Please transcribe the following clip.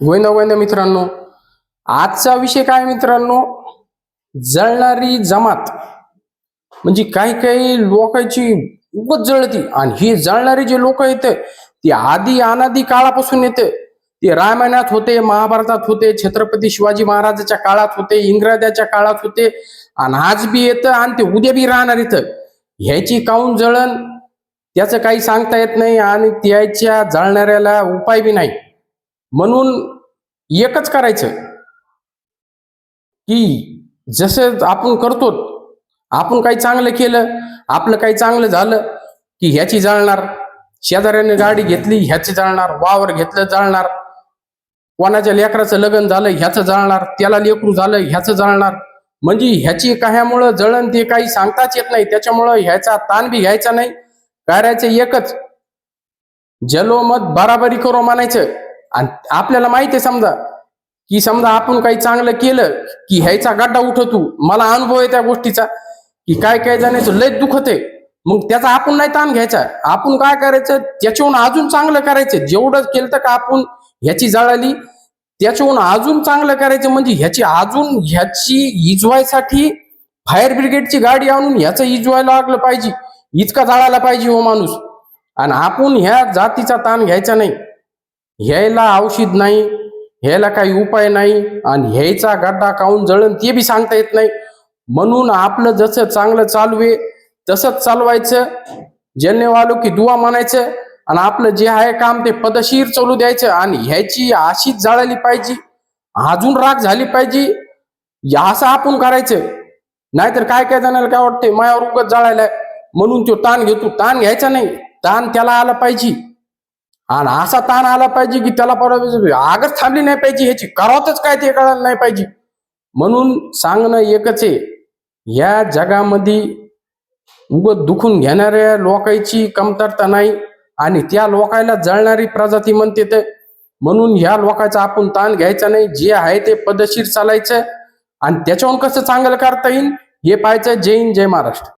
गोविंदा गोविंदा मित्रांनो आजचा विषय काय मित्रांनो? जळणारी जमात. म्हणजे काही काही लोकांची उगत जळती आणि ही जळणारी जे लोक येत ती आधी अनादी काळापासून येते. ते रामायणात होते महाभारतात होते छत्रपती शिवाजी महाराजाच्या काळात होते इंग्रजाच्या काळात होते आणि आज बी येतं आणि ते उद्या बी राहणार इथं. ह्याची काऊन जळण? त्याचं काही सांगता येत नाही आणि त्याच्या जळणाऱ्याला उपाय बी नाही. म्हणून एकच करायचं की जसं आपण करतो आपण काही चांगलं केलं आपलं काही चांगलं झालं की ह्याची जाळणार शेजाऱ्याने गाडी घेतली ह्याची जाळणार वावर घेतलं जाळणार. कोणाच्या लेकराचं लग्न झालं ह्याचं जाळणार त्याला लेकरू झालं ह्याचं जाळणार. म्हणजे ह्याची कशामुळं जळण ते काही सांगताच येत नाही त्याच्यामुळं ह्याचा ताण बी घ्यायचा नाही. करायचं एकच जलोमत बराबरी करो मानायचं आणि आपल्याला माहिती आहे समजा की समजा आपण काही चांगलं केलं की ह्याचा गड्डा उठवतो मला अनुभव आहे त्या गोष्टीचा की काय काय जाण्याचं लय दुखत आहे. मग त्याचा आपण नाही ताण घ्यायचा. आपण काय करायचं? त्याच्याहून अजून चांगलं करायचं. जेवढं केलं का आपण ह्याची जळाली? त्याच्याहून अजून चांगलं करायचं म्हणजे ह्याची अजून ह्याची इजवायसाठी फायर ब्रिगेडची गाडी आणून ह्याचं इजवायला लागलं पाहिजे. इतका जाळायला पाहिजे हो माणूस. आणि आपण ह्या जातीचा ताण घ्यायचा नाही. ह्याला औषध नाही ह्याला काही उपाय नाही आणि ह्याचा गड्डा काऊन जळण ते बी सांगता येत नाही. म्हणून आपलं जसं चांगलं चालू आहे तसंच चालवायचं. ज्यांनी वालो की दुवा म्हणायचं आणि आपलं जे आहे काम ते पदशीर चालू द्यायचं आणि ह्याची अशीच जाळली पाहिजे अजून राग झाली पाहिजे या असं आपण करायचं. नाहीतर काय काय जाणार काय वाटतंय मायावर उगत जाळायला. म्हणून तो ताण घेतो. ताण घ्यायचा नाही. ताण त्याला आला पाहिजे. आणि असा ताण आला पाहिजे की त्याला परवा आगच थांबली नाही पाहिजे ह्याची करावतच काय ते कळायला नाही पाहिजे. म्हणून सांगणं एकच आहे या जगामध्ये उगत दुखून घेणाऱ्या लोकांची कमतरता नाही आणि त्या लोकायला जळणारी प्रजाती म्हणते तर म्हणून ह्या लोकांचा आपण ताण घ्यायचा नाही जे आहे ते पदशीर चालायचं. आणि त्याच्याहून कसं चांगलं करता येईल हे पाहायचं जय हिंद जय महाराष्ट्र.